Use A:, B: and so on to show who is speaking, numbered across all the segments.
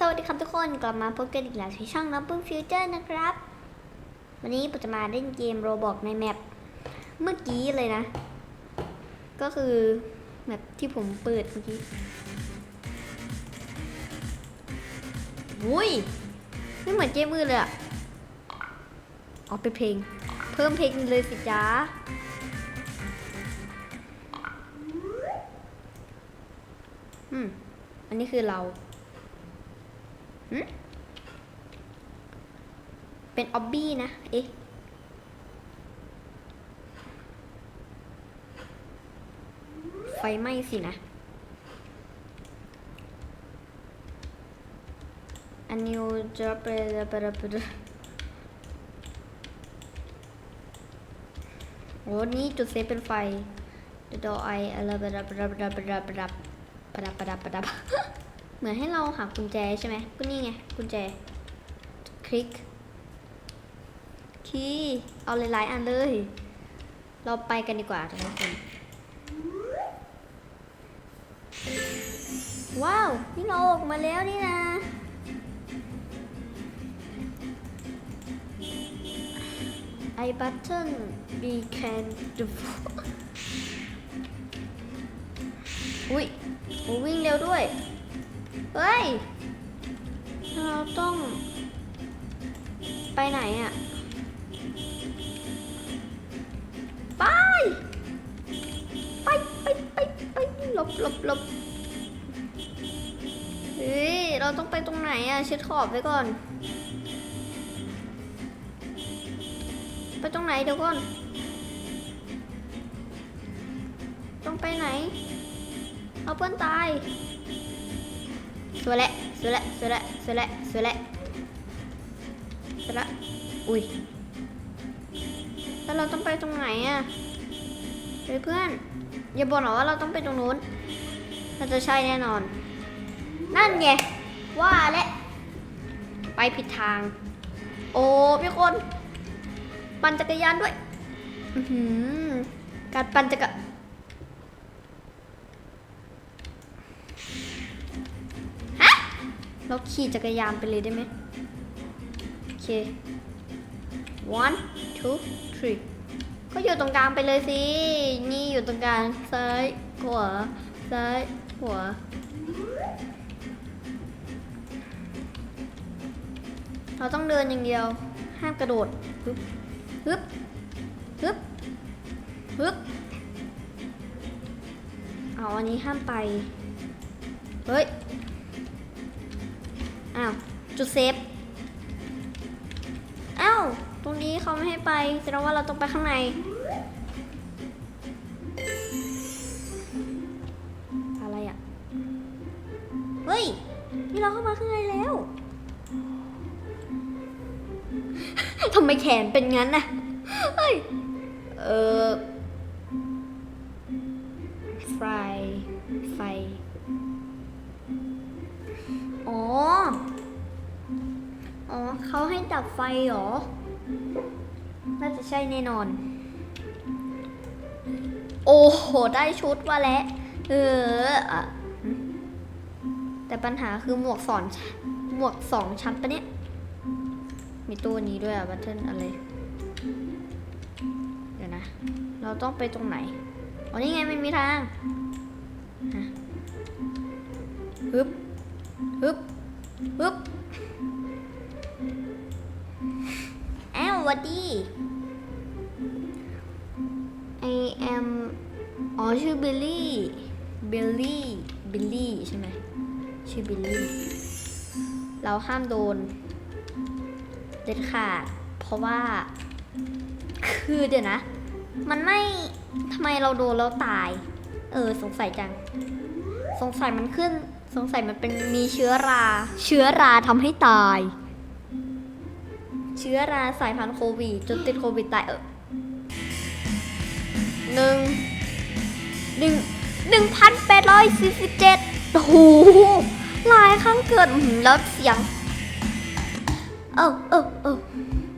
A: สวัสดีครับทุกคนกลับมาพบกันอีกแล้วที่ช่องน้ำพึ่งฟิวเจอร์นะครับ วันนี้ผมจะมาเล่นเกมโรบอกในแมปเมื่อกี้เลยนะ ก็คือแมปที่ผมเปิดเมื่อกี้วุ้ยไม่เหมือนเกมมือเลยอะเอาไปเพลง เพิ่มเพลงเลยสิจ้าอืมอันนี้คือเรา เป็นออบบี้นะ เอ๊ะไฟไหม้สินะ อันนี้จะเป็นเป็นเป็นโอ้นี่จุดเซฟเป็นไฟดอไออะไรประดับประดับประดับประดับประดับประดับประดับ เหมือนให้เราหากุญแจใช่ไหมก็นี่ไงกุญแจ คลิก คีย์เอาหลายๆอันเลย เราไปกันดีกว่าทุกคน ว้าว นี่เราออกมาแล้วนี่นะไอบัตเทิล we can do อุ้ยโอ้วิ่งเร็วด้วย เฮ้ย เราต้อง ไปไหนอะไป ไปไปไปไปหลบหลบหลบเฮ้ย เราต้องไปตรงไหนอะ เช็ดขอบไว้ก่อน ไปตรงไหนเดี๋ยวก่อน ต้องไปไหน เอาเพื่อนตาย สวยและสวยและสวยและสวยและสวยและสวยละอุ้ยแล้วเราต้องไปตรงไหนอะเฮ้ยเพื่อน อย่าบอกหรอว่าเราต้องไปตรงนู้นเราจะใช่แน่นอน นั่นไงว่าและไปผิดทาง โอ้พี่คน ปั่นจักรยานด้วยอือหือการปั่นจักร เราขี่จักรยานไปเลยได้ไหมโอเค one two three ก็อยู่ตรงกลางไปเลยสิ นี่อยู่ตรงกลาง ซ้าย ขวา ซ้าย ขวา เราต้องเดินอย่างเดียว ห้ามกระโดด ฮึบ ฮึบ ฮึบ ฮึบ เอาอันนี้ห้ามไป เฮ้ย อ้าว จุดเซฟ อ้าว ตรงนี้เขาไม่ให้ไป แสดงว่าเราต้องไปข้างใน อะไรอะ เฮ้ย นี่เราเข้ามาข้างในแล้ว ทำไมแขนเป็นงั้นน่ะ เฮ้ย เออ เขาให้ดับไฟเหรอ น่าจะใช่แน่นอน โอ้โห ได้ชุดมาแล้ว เอออะแต่ปัญหาคือหมวกสอนหมวกสองชั้นปะเนี่ย มีตัวนี้ด้วยอะบัตเทิลอะไร เดี๋ยวนะ เราต้องไปตรงไหน อ๋อ นี่ไงมันมีทางฮะฮึบฮึบฮึบ วหวัดดี I am อ๋อชื่อบิลลี่บิลลี่บิลลี่ใช่ไหมชื่อบิลลี่ เราห้ามโดนเด็ดขาด เพราะว่า คือเดี๋ยวนะ มันไม่ทำไมเราโดนแล้วตาย เออ สงสัยจัง สงสัยมันขึ้น สงสัยมันเป็นมีเชื้อรา เชื้อราทำให้ตาย เชื้อราสายพันธุ์โควิดจนติดโควิดตายเออหนึ่งหนึ่งหนึ่งพันแปดร้อยสี่สิบเจ็ดโอ้โหหลายครั้งเกิดแล้วเสียง เออเออเออ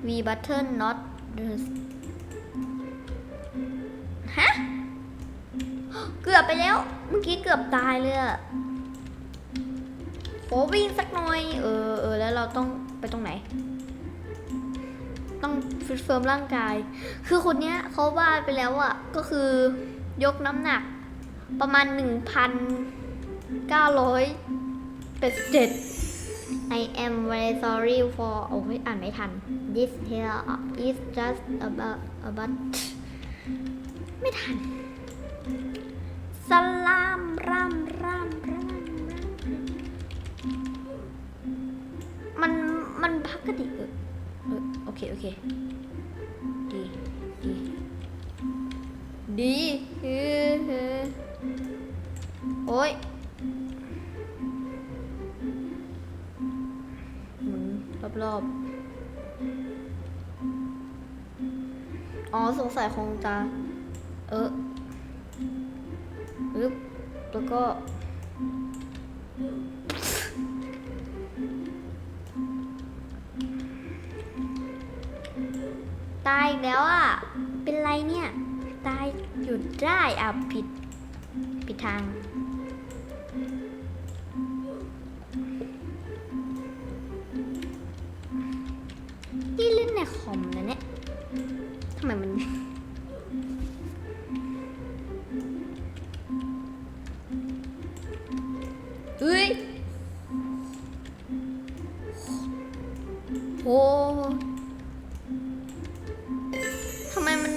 A: V button not this ฮะ เกือบไปแล้ว เมื่อกี้เกือบตายเลยอะขอวิ่งสักหน่อย เออเออแล้วเราต้องไปตรงไหน ต้องฟิตเฟิร์มร่างกาย คือคนเนี้ยเขาวาดไปแล้วอะก็คือยกน้ำหนักประมาณ 1,987 I am very sorry for โอ้ยอ่านไม่ทัน This here is just about about ไม่ทันสลามร่ำร่ำร่ำมัน มันพักกติเออเออ โอเค โอเค ดี ดี ดีเฮ้เฮ้โอ้ยหมุนรอบๆ อ๋อ สงสัยคงจะ เออปึ๊บแล้วก็ ตายอีกแล้วอะ เป็นไรเนี่ย ตายหยุดได้อะผิด ผิดทาง นี่เล่นในคอมนะเนี่ยทำไมมัน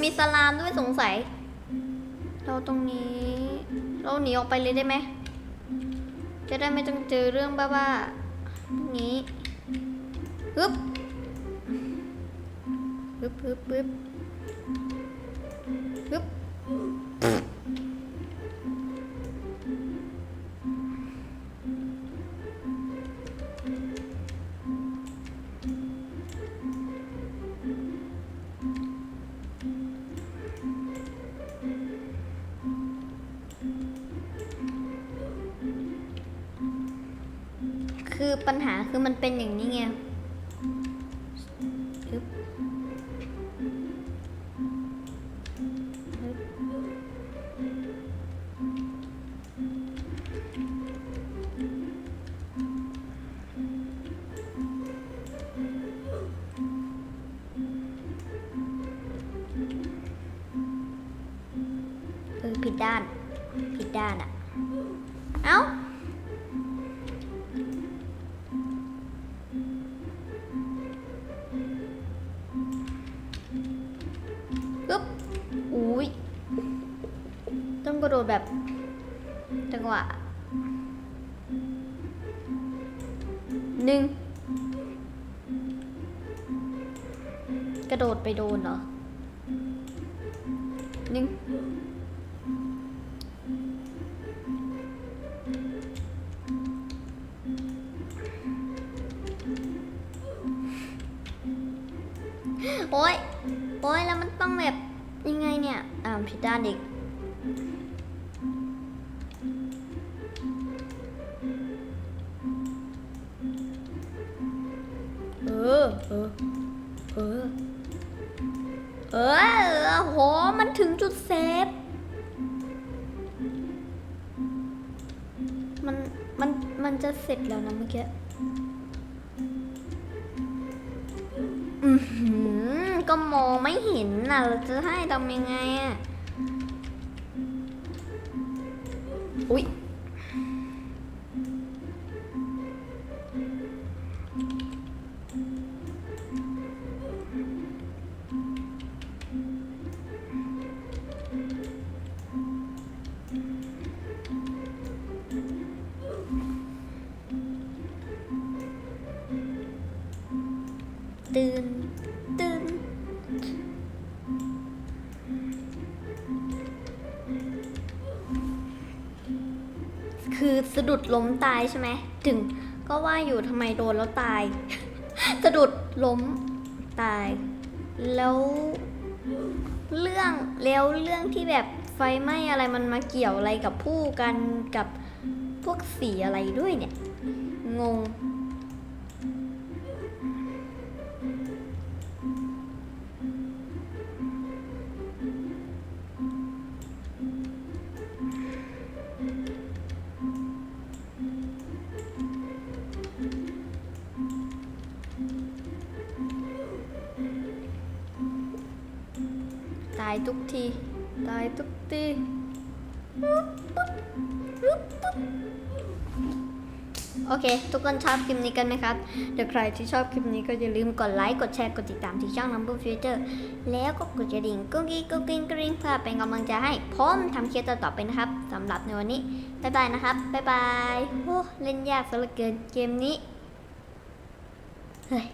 A: มีสลามด้วยสงสัย เราตรงนี้ เราหนีออกไปเลยได้ไหม จะได้ไม่ต้องเจอเรื่องบ้าๆพวกนี้ฮึบฮึบฮึบฮึบ คือปัญหาคือมันเป็นอย่างนี้ไงอึ๊บอึ๊บเออผิดด้าน ผิดด้านอะเอ้า ดแบบจังหวะหนึ่งกระโดดไปโดนเหรอหนึ่งโอ้ยโอ้ยแล้วมันต้องแบบยังไงเนี่ย อ่าผิดด้านอีก เออโห มันถึงจุดเซฟ มัน มัน มันจะเสร็จแล้วนะเมื่อกี้ อือหือก็มองไม่เห็นน่ะ เราจะให้ทำยังไงอะ อุ๊ย ตื่นตื่นคือสะดุดล้มตายใช่ไหมถึงก็ว่าอยู่ทำไมโดนแล้วตาย สะดุดล้มตาย แล้วเรื่องแล้วเรื่องที่แบบไฟไหม้อะไรมันมาเกี่ยวอะไรกับผู้กันกับพวกสีอะไรด้วยเนี่ย งงายทุกที ตายทุกทีโอเค ทุกคนชอบคลิปนี้กันไหมครับเดี๋ยวใครที่ชอบคลิปนี้ก็อย่าลืมกดไลค์ กดแชร์ กดติดตามที่ช่อง Number Future แล้วก็กดกระดิ่งกุ้งกิ้งกุ้งกิ้งกริ๊งเพื่อเป็นกำลังใจให้ผมทำคลิปต่อๆไปนะครับสำหรับในวันนี้ บ๊ายบายนะครับ บ๊ายบายโอ้เล่นยากซะเหลือเกินเกมนี้ เฮ้ย